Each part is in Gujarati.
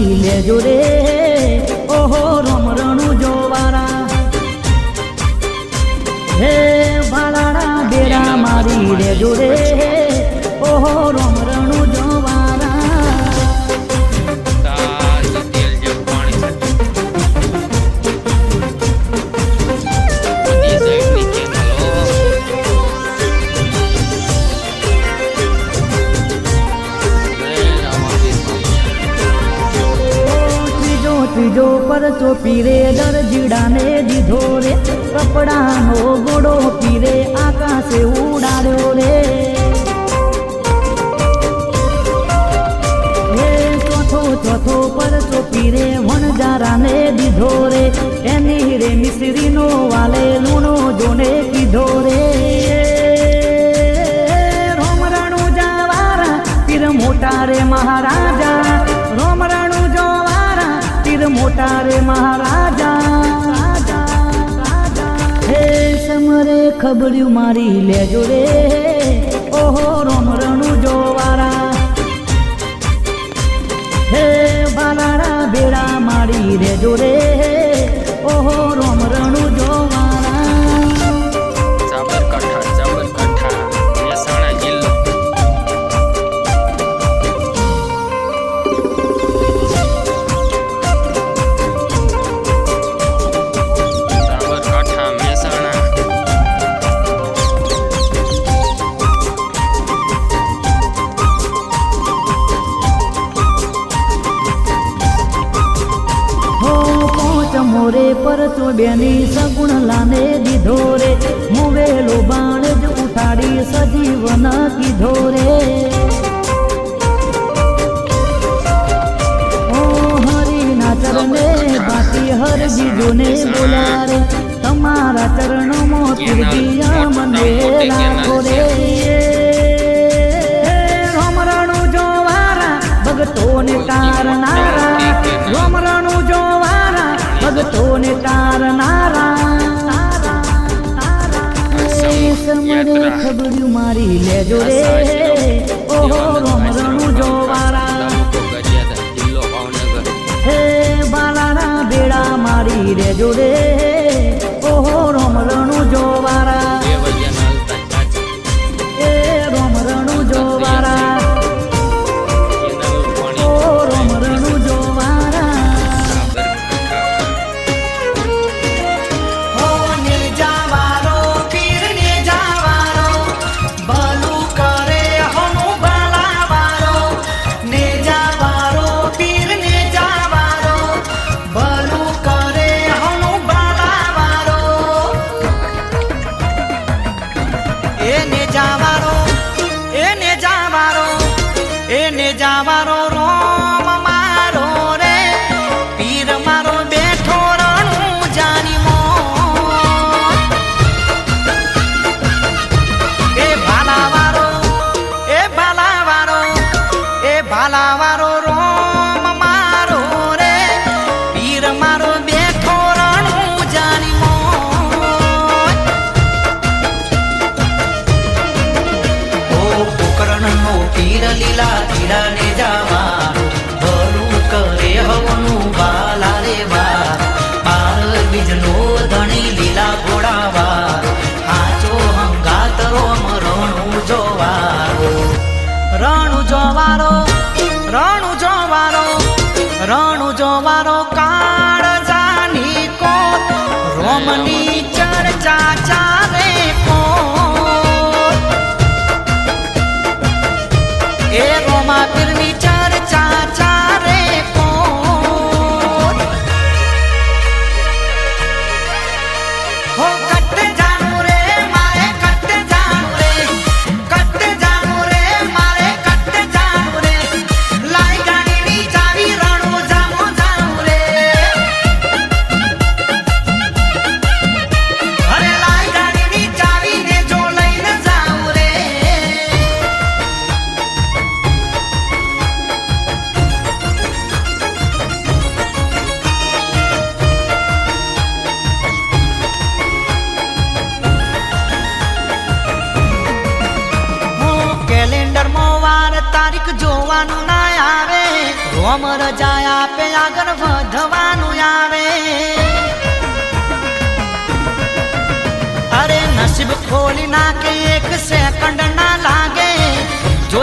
নীলে জোরে હાલે લૂણો જોને કીધો રે. રોમરણું જવારા તીર મોટા રે મહારાજા. રોમરણું જવારા તીર મોટા રે મહારાજા. હે સમરે ખબર્યું મારી લેજો રે. ઓહો, રોમરણું જોવારા. હે બાલારા, બેડા મારી રેજો રે. હરિ હર બીજોને બોલાવે. તમારા ચરણોમાં તુરજીયા મને રાખો રે. રમરણું જોવારા ભગતોને તારનારા. રમરણું જોવારા ભગતોને તારનારા. સમરે મારી લેજો રે. ઓહો રમરણું જોવારા. બેડા મારી રે. જોડે ઓહો રમલણું જોવારા.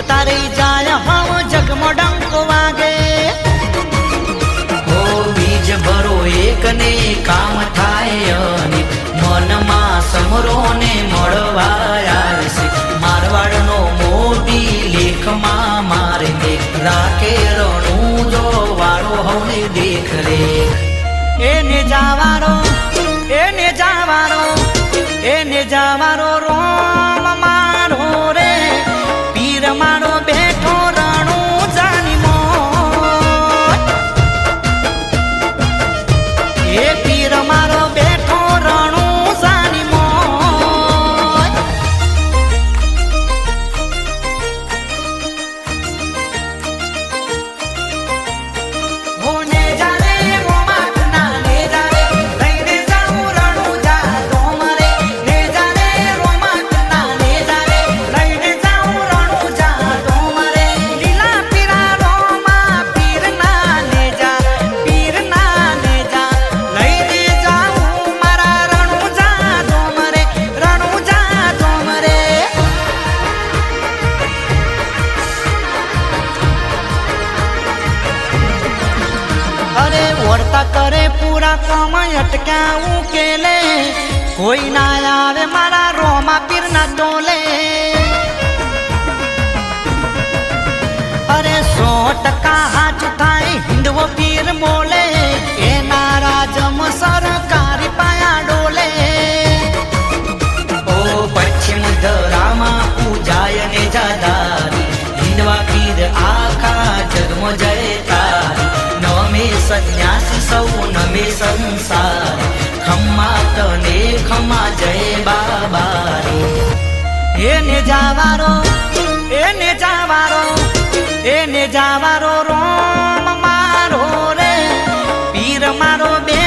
તારી જાય ભાવ જગમો ડંકો વાગે. ઓ બીજ ભરો એક ને કામ થાય અને મનમાં સમરો ને છે. આવશે મારવાડનો મોટી લેખમાં મારે દેખ રાખે રણું જો વાળો હવે દેખ રે. એને જાવારો એને જાવારો એને જાવારો રો. ખમા જય બાબા રે એને જાવારો એને જાવારો એને જાવારો રોમ મારો રે. પીર મારો બે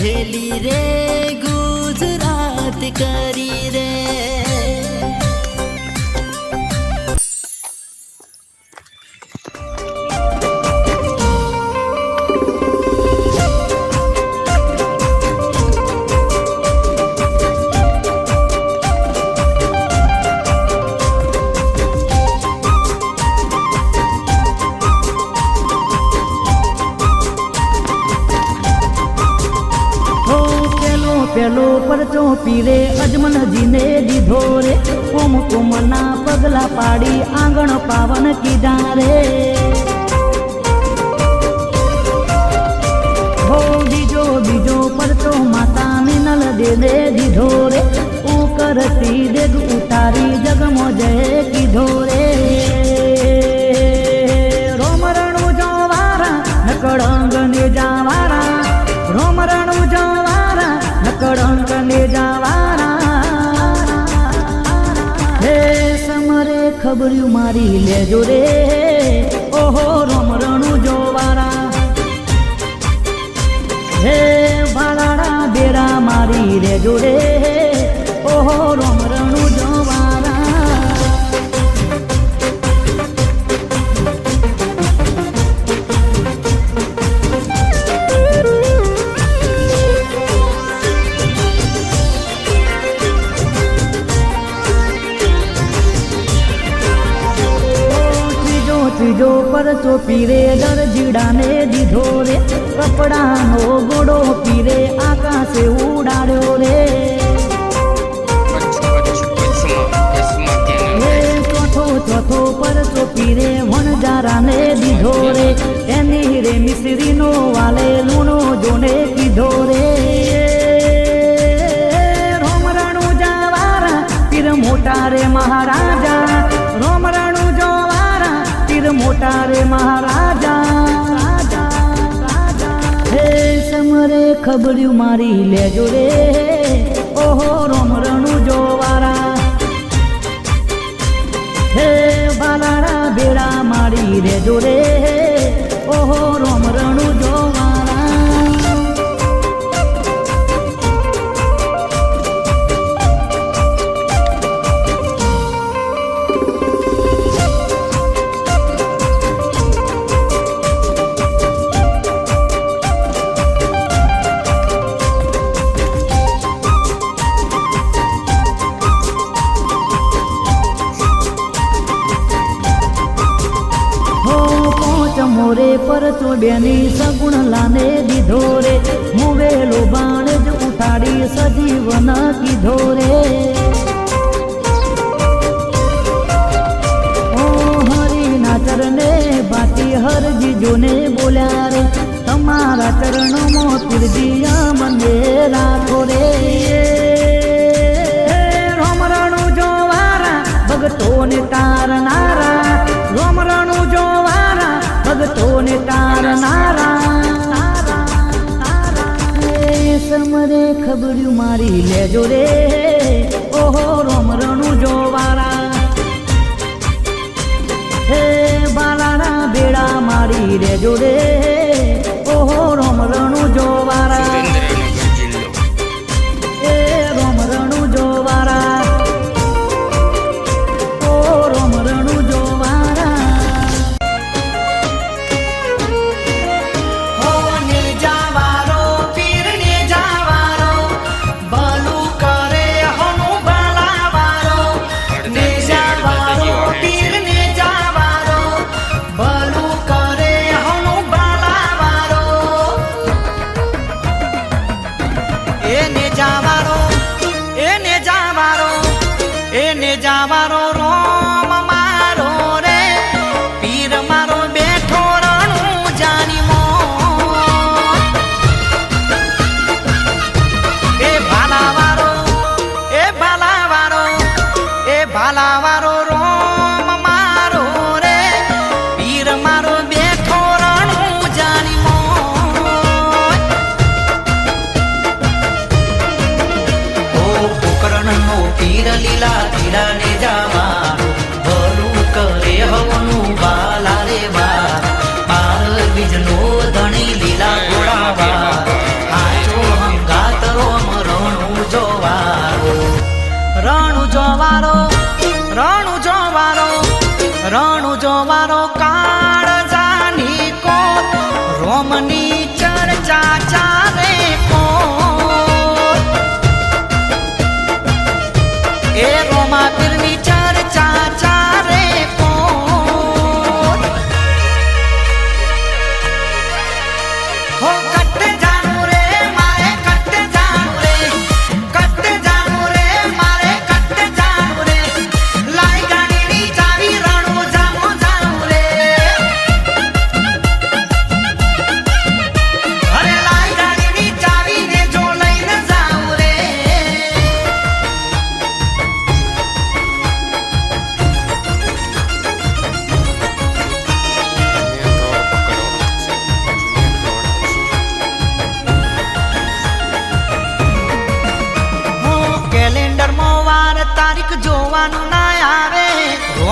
ઢેલી રે ગુજરાત કરી રે પર ચોપી રે અજમન હજીને દીધો રે કુમ કુમના પગલા પાડી આંગણ પાવન કીધા રે હો બીજો બીજો પરચો માતા મિનલ દેને દીધો રે ઓ કરતી દેગ ઉતારી જગમો જય કીધો રે ખબર્યું મારી લેજો રે. ઓહો રમરણું જોવારા. હે ભાળાડા બેરા મારી લેજો રે. ઓહો ત્રીજો પરચો પીરે દરજીડાને દીધો રે. કપડાનો ગોડો પીરે આકાશે ઉડાડ્યો રે. ચોથો ચોથો પરચો પીરે વણજારાને દીધો રે. એની રે મિશ્રીનો વાલે લૂણો જોને કીધો રે. રોમરાણું જાવારા પીર મોટા રે મહારાજા. મોટા રે મહારાજા. રાજા રાજા હે સમરે ખબર્યું મારી લેજો રે. ઓહો, રોમરણું જોવારા. હે બાલાડા બેડા મારી રેજો રે. પર ચોડ્યાની સગુણ લાને દીધો રે. મુવેલો બાણ જ ઉઠાડી સજીવન કીધો રે. ચરણે બાતી હરજી જોને બોલ્યા રે. તમારા ચરણોમાં પીરજી મને રાખો રે. જોવારા ભગતોને તારનારા ખબર્યું મારી લેજો રે. ઓહો રોમરણું જોવારા. હે બાલાના બેડા મારી રેજો રે.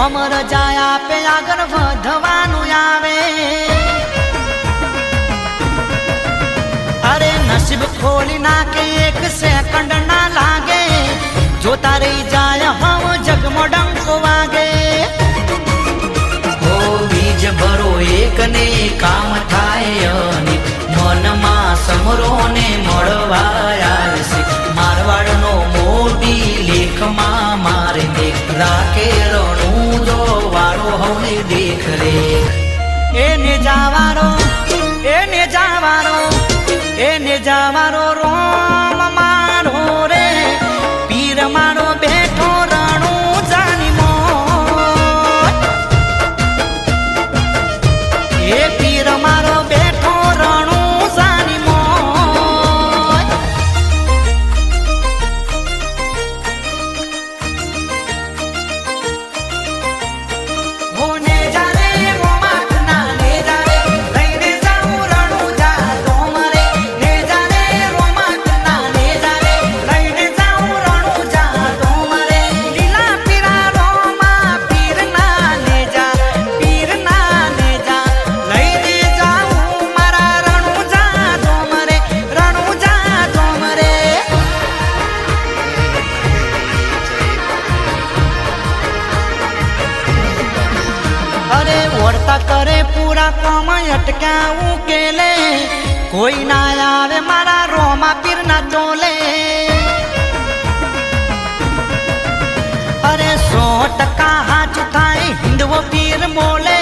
હું કેલેન્ડરમાં વાર તારીખ જોવાનું ના આવે રોમ રજા આપે આગળ વધવાનું આવે. અરે નસીબ ખોલી નાખે એક સેકન્ડ ના લાગે. જોતા રહી જાય હમ જગમો ડંકો વાગે. જાવારો એને જાવારો એને જાવારો રોમ. ઓળતા કરે પૂરા કામ અટક્યા ઉકેલે કોઈ ના આવે મારા રોમા પીર ના ચોલે અરે સો ટકા હાચ થાય હિંદવો પીર બોલે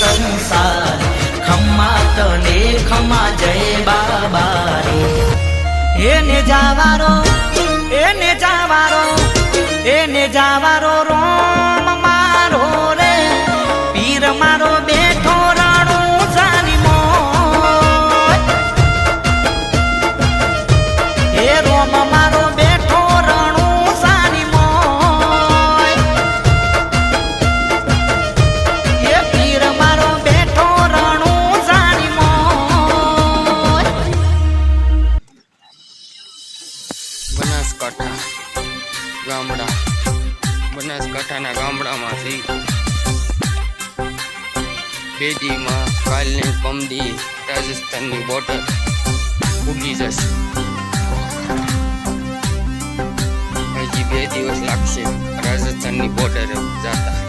સંસાર ખમ્મા તને ખમ્મા જય બાબા રે એને જાવારો એને જાવારો એને જાવારો રોમ બનાસકાંઠા ગામડા. બનાસકાંઠાના ગામડામાંથી બેદીમાં કાલની પમદી રાજસ્થાનની બોર્ડર ઉગી જશે. હજી બે દિવસ લાગશે રાજસ્થાનની બોર્ડર જતા.